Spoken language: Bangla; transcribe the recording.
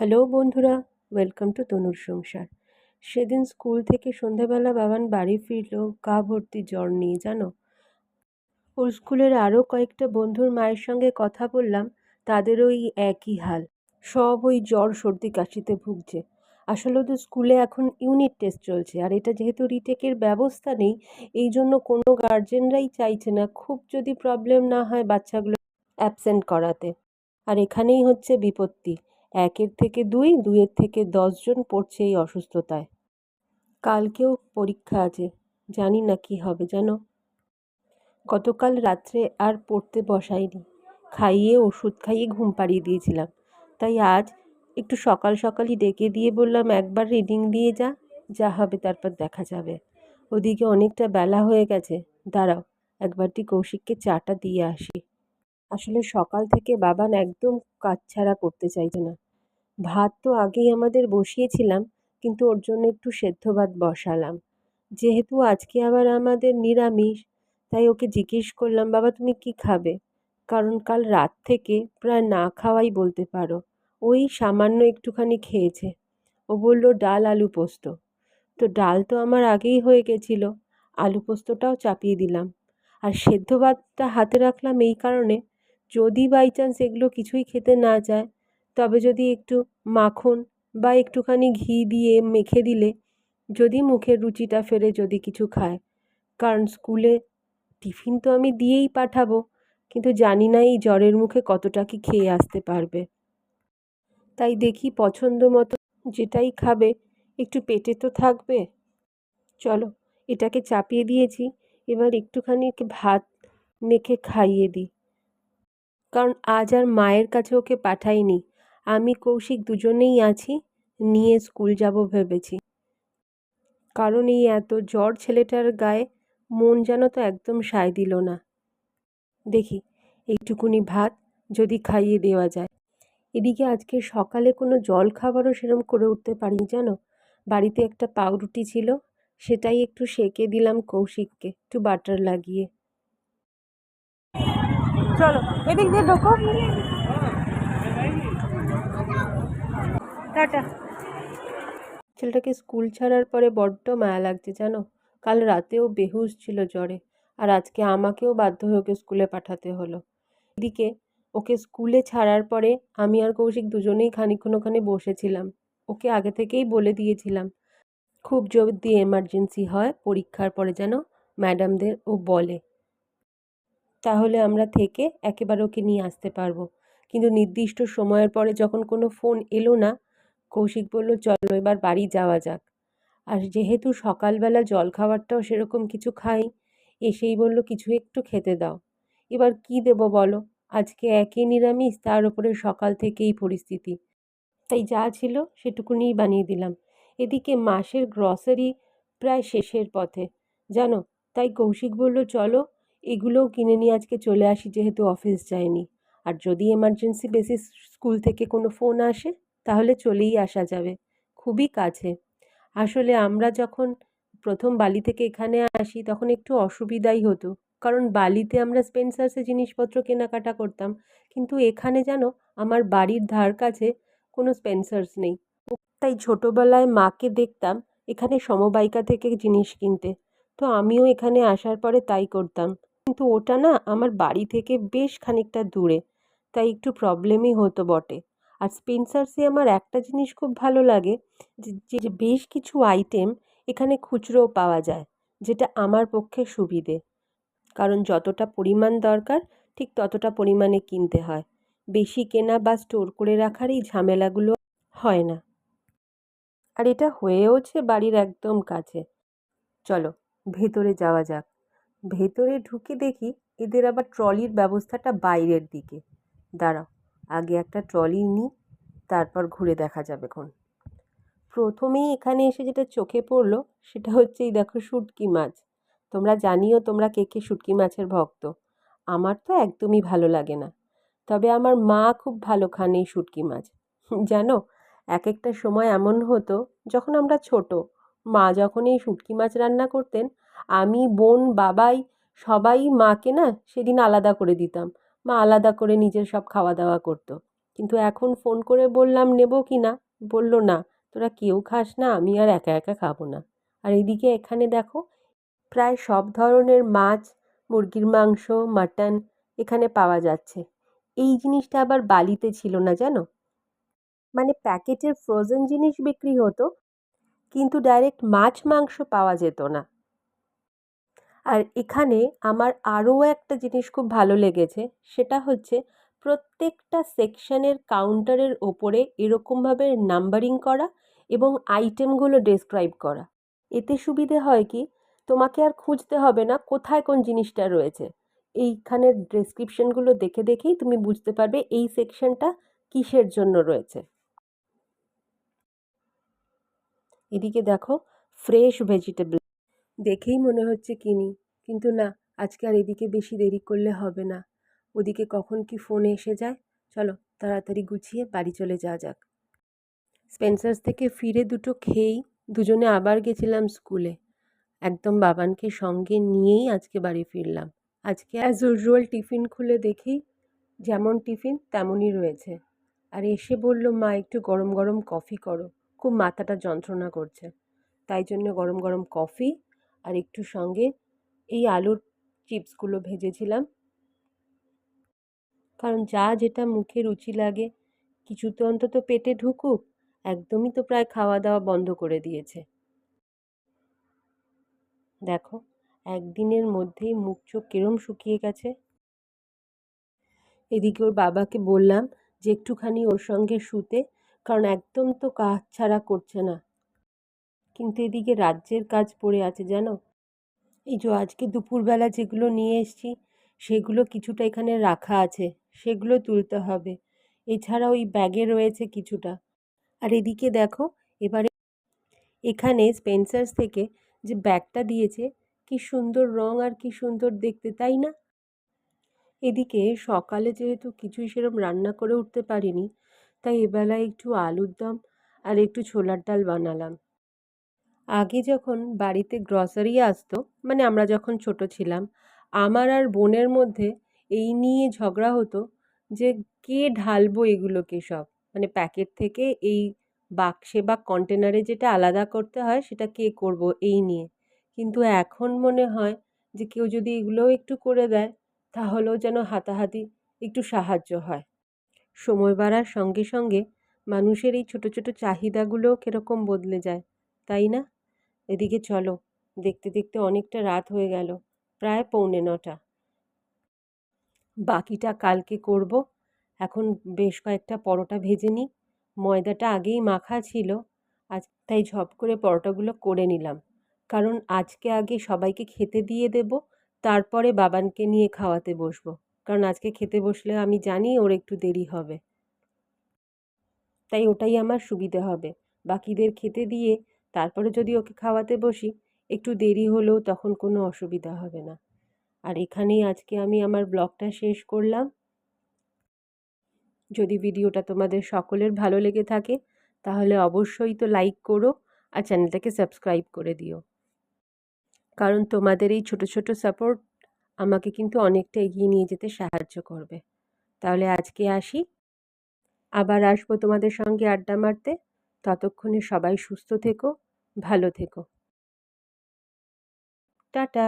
হ্যালো বন্ধুরা, ওয়েলকাম টু তনুর সংসার। সেদিন স্কুল থেকে সন্ধেবেলা বাবান বাড়ি ফিরলো, গা ভর্তি জ্বর নিয়ে, জানো? ওর স্কুলের আরও কয়েকটা বন্ধুর মায়ের সঙ্গে কথা বললাম, তাদের ওই একই হাল। সব ওই জ্বর, সর্দি, কাশিতে ভুগছে। আসলে তো স্কুলে এখন ইউনিট টেস্ট চলছে, আর এটা যেহেতু রিটেকের ব্যবস্থা নেই, এই জন্য কোনো গার্জেনরাই চাইছে না, খুব যদি প্রবলেম না হয় বাচ্চাগুলো অ্যাবসেন্ট করাতে। আর এখানেই হচ্ছে বিপত্তি। একের থেকে দুই, দুইয়ের থেকে দশজন পড়ছে এই অসুস্থতায়। কালকেও পরীক্ষা আছে, জানি না কি হবে জানো? গতকাল রাত্রে আর পড়তে বসাইনি, খাইয়ে ওষুধ খাইয়ে ঘুম পাড়িয়ে দিয়েছিলাম। তাই আজ একটু সকাল সকালই ডেকে দিয়ে বললাম, একবার রিডিং দিয়ে যা যা হবে তারপর দেখা যাবে। ওদিকে অনেকটা বেলা হয়ে গেছে, দাঁড়াও একবারটি কৌশিককে চাটা দিয়ে আসি। আসলে সকাল থেকে বাবান একদম কাজ ছাড়া করতে চাইছে না। ভাত তো আগেই আমাদের বসিয়েছিলাম, কিন্তু ওর জন্য একটু সেদ্ধ ভাত বসালাম। যেহেতু আজকে আবার আমাদের নিরামিষ, তাই ওকে জিজ্ঞেস করলাম, বাবা, তুমি কি খাবে? কারণ কাল রাত থেকে প্রায় না খাওয়াই বলতে পারো। ওই সামান্য একটুখানি খেয়েছে। ও বলল, ডাল, আলু পোস্ত। তো ডাল তো আমার আগেই হয়ে গেছিল। আলু পোস্তটাও চাপিয়ে দিলাম। আর সেদ্ধ ভাতটা হাতে রাখলাম এই কারণে, যদি বাই চান্স এগুলো কিছুই খেতে না চায় তবে যদি একটু মাখন বা একটুখানি ঘি দিয়ে মেখে দিলে যদি মুখের রুচিটা ফেরে যদি কিছু খায়। কারণ স্কুলে টিফিন তো আমি দিয়েই পাঠাবো, কিন্তু জানি না এই জ্বরের মুখে কতটা কি খেয়ে আসতে পারবে। তাই দেখি পছন্দ মতো যেটাই খাবে, একটু পেটে তো থাকবে। চলো, এটাকে চাপিয়ে দিয়েছি, এবার একটুখানি ভাত মেখে খাইয়ে দিই। কারণ আজ আর মায়ের কাছে ওকে পাঠাইনি। আমি কৌশিক দুজনেই আছি, নিয়ে স্কুল যাব ভেবেছি। কারণ এই এত জ্বর ছেলেটার গায়ে মন যেন তো একদম সায় দিল না। দেখি, এইটুকুনি ভাত যদি খাইয়ে দেওয়া যায়। এদিকে আজকে সকালে কোনো জল খাবারও সেরম করে উঠতে পারিনি জানো? বাড়িতে একটা পাউরুটি ছিল, সেটাই একটু সেকে দিলাম কৌশিককে, একটু বাটার লাগিয়ে। চলো, এদিক দিয়ে ঢোকো। টাটা ছেলেটাকে স্কুল ছাড়ার পরে বড্ড মায়া লাগছে, জানো? কাল রাতেও বেহুশ ছিল জ্বরে, আর আজকে আমাকেও বাধ্য হয়ে ওকে স্কুলে পাঠাতে হলো। এদিকে ওকে স্কুলে ছাড়ার পরে আমি আর কৌশিক দুজনেই খানিক্ষণ ওখানে বসেছিলাম। ওকে আগে থেকেই বলে দিয়েছিলাম, খুব যদি এমার্জেন্সি হয়, পরীক্ষার পরে যেন ম্যাডামদের ও বলে। তাহলে আমরা থেকে একেবারে ওকে নিয়ে আসতে পারব। কিন্তু নির্দিষ্ট সময়ের পরে যখন কোনো ফোন এলো না কৌশিক বলল, চলো এবার বাড়ি যাওয়া যাক। আর যেহেতু সকালবেলা জল খাবারটাও সেরকম কিছু খাই, এসেই বলল, কিছু একটু খেতে দাও। এবার কি দেব বলো? আজকে একই নিরামিষ, তার উপরে সকাল থেকেই পরিস্থিতি। তাই যা ছিল সেটুকুনিই বানিয়ে দিলাম। এদিকে মাসের গ্রসারি প্রায় শেষের পথে। জানো, তাই কৌশিক বলল, চলো, এগুলোও কিনে নিয়ে আজকে চলে আসি, যেহেতু অফিস যায়নি। আর যদি এমার্জেন্সি বেসিস স্কুল থেকে কোনো ফোন আসে তাহলে চলেই আসা যাবে। খুবই কাছে। আসলে আমরা যখন প্রথম বালি থেকে এখানে আসি, তখন একটু অসুবিধাই হতো। কারণ বালিতে আমরা স্পেন্সার্সে জিনিসপত্র কেনাকাটা করতাম, কিন্তু এখানে যেন আমার বাড়ির ধার কাছে কোনো স্পেন্সার্স নেই। তাই ছোটোবেলায় মাকে দেখতাম এখানে সমবায়িকা থেকে জিনিস কিনতে। তো আমিও এখানে আসার পরে তাই করতাম। কিন্তু ওটা না আমার বাড়ি থেকে বেশ খানিকটা দূরে, তাই একটু প্রবলেমই হতো বটে। আর স্পেন্সার্সে আমার একটা জিনিস খুব ভালো লাগে, যে বেশ কিছু আইটেম এখানে খুচরোও পাওয়া যায়, যেটা আমার পক্ষে সুবিধে। কারণ যতটা পরিমাণ দরকার, ঠিক ততটা পরিমাণে কিনতে হয়। বেশি কেনা বা স্টোর করে রাখার এই ঝামেলাগুলো হয় না। আর এটা হয়েওছে বাড়ির একদম কাছে। চলো, ভেতরে যাওয়া যাক। ভেতরে ঢুকে দেখি এদের আবার ট্রলির ব্যবস্থাটা বাইরের দিকে। দাঁড়াও। আগে একটা ট্রলি নিই তারপর ঘুরে দেখা যাবে খন প্রথমেই এখানে এসে যেটা চোখে পড়ল, সেটা হচ্ছে এই দেখো শুটকি মাছ। তোমরা জানিও তোমরা কে কে শুটকি মাছের ভক্ত। আমার তো একদমই ভালো লাগে না। তবে আমার মা খুব ভালো খান এই শুটকি মাছ। জানো এক একটা সময় এমন হতো, যখন আমরা ছোট, মা যখন এই শুটকি মাছ রান্না করতেন, আমি, বোন, বাবাই, সবাই মাকে না সেদিন আলাদা করে দিতাম। মা আলাদা করে নিজের সব খাওয়া দাওয়া করতো। কিন্তু এখন ফোন করে বললাম, নেব কি না? বলল, না, তোরা কেউ খাস না, আমি আর একা একা খাব না। আর এদিকে এখানে দেখো, প্রায় সব ধরনের মাছ, মুরগির মাংস, মাটন এখানে পাওয়া যাচ্ছে। এই জিনিসটা আবার বালিতে ছিল না, জানো? মানে প্যাকেটের ফ্রোজেন জিনিস বিক্রি হতো, কিন্তু ডাইরেক্ট মাছ মাংস পাওয়া যেত না। আর এখানে আমার আরও একটা জিনিস খুব ভালো লেগেছে, সেটা হচ্ছে প্রত্যেকটা সেকশানের কাউন্টারের ওপরে এরকমভাবে নাম্বারিং করা এবং আইটেমগুলো ডেসক্রাইব করা। এতে সুবিধে হয় কি, তোমাকে আর খুঁজতে হবে না কোথায় কোন জিনিসটা রয়েছে। এইখানের ডেসক্রিপশনগুলো দেখে দেখেই তুমি বুঝতে পারবে এই সেকশনটা কিসের জন্য রয়েছে। এদিকে দেখো, ফ্রেশ ভেজিটেবল দেখেই মনে হচ্ছে কিনি। কিন্তু না, আজকে আর এদিকে বেশি দেরি করলে হবে না। ওদিকে কখন কি ফোন এসে যায়? চলো, তাড়াতাড়ি গুছিয়ে বাড়ি চলে যাওয়া যাক। স্পেন্সার্স থেকে ফিরে দুটো খেয়েই দুজনে আবার গেছিলাম স্কুলে। একদম বাবানকে সঙ্গে নিয়েই আজকে বাড়ি ফিরলাম। আজকে অ্যাজ ইউজুয়াল টিফিন খুলে দেখি, যেমন টিফিন তেমনই রয়েছে। আর এসে বলল, মা, একটু গরম গরম কফি করো। খুব মাথাটা যন্ত্রণা করছে। তাই জন্য গরম গরম কফি আর একটু সঙ্গে এই আলুর চিপসগুলো ভেজেছিলাম। কারণ যা যেটা মুখে রুচি লাগে, কিছু তো অন্তত পেটে ঢুকুক, একদমই তো প্রায় খাওয়া দাওয়া বন্ধ করে দিয়েছে। দেখো, একদিনের মধ্যেই মুখ চোখ কিরম শুকিয়ে গেছে। এদিকে ওর বাবাকে বললাম যে, একটুখানি ওর সঙ্গে শুতে, কারণ একদম তো কাজ ছাড়া করছে না। কিন্তু এদিকে রাজ্যের কাজ পড়ে আছে, জানো? এই যে আজকে দুপুরবেলা যেগুলো নিয়ে এসছি, সেগুলো কিছুটা এখানে রাখা আছে, সেগুলো তুলতে হবে। এছাড়া ওই ব্যাগে রয়েছে কিছুটা। আর এদিকে দেখো, এবারে এখানে স্পেন্সার্স থেকে যে ব্যাগটা দিয়েছে, কি সুন্দর রং আর কি সুন্দর দেখতে, তাই না? এদিকে সকালে যেহেতু কিছুই সেরম রান্না করে উঠতে পারিনি, তাই এবেলায় একটু আলুর দম আর একটু ছোলার ডাল বানালাম। আগে যখন বাড়িতে গ্রসারি আসতো মানে আমরা যখন ছোট ছিলাম, আমার আর বোনের মধ্যে এই নিয়ে ঝগড়া হতো যে কে ঢালবো এগুলোকে সব? মানে প্যাকেট থেকে এই বাক্সে বা কন্টেনারে যেটা আলাদা করতে হয়, সেটা কে করব এই নিয়ে। কিন্তু এখন মনে হয় যে কেউ যদি এগুলোও একটু করে দেয়, তাহলেও যেন হাতাহাতি একটু সাহায্য হয়। সময় বাড়ার সঙ্গে সঙ্গে মানুষের এই ছোট ছোট চাহিদাগুলোও কীরকম বদলে যায়, তাই না? এদিকে চলো। দেখতে দেখতে অনেকটা রাত হয়ে গেল, প্রায় পৌনে নটা। বাকিটা কালকে করব। এখন বেশ কয়েকটা পরোটা ভেজে নিই। ময়দাটা আগেই মাখা ছিল, আজ তাই ঝপ করে পরোটাগুলো করে নিলাম। কারণ আজকে আগে সবাইকে খেতে দিয়ে দেব, তারপরে বাবানকে নিয়ে খাওয়াতে বসবো। কারণ আজকে খেতে বসলে আমি জানি ওর একটু দেরি হবে। তাই ওটাই আমার সুবিধে হবে। বাকিদের খেতে দিয়ে তারপরে যদি ওকে খাওয়াতে বসি, একটু দেরি হলেও তখন কোনো অসুবিধা হবে না। আর এখানেই আজকে আমি আমার ব্লগটা শেষ করলাম। যদি ভিডিওটা তোমাদের সকলের ভালো লেগে থাকে, তাহলে অবশ্যই তো লাইক করো আর চ্যানেলটাকে সাবস্ক্রাইব করে দিও। কারণ তোমাদের এই ছোট ছোট সাপোর্ট আমাকে কিন্তু অনেকটা এগিয়ে নিয়ে যেতে সাহায্য করবে। তাহলে আজকে আসি। আবার আসব তোমাদের সঙ্গে আড্ডা মারতে। ততক্ষণে সবাই সুস্থ থেকো। ভালো থেকো। টাটা।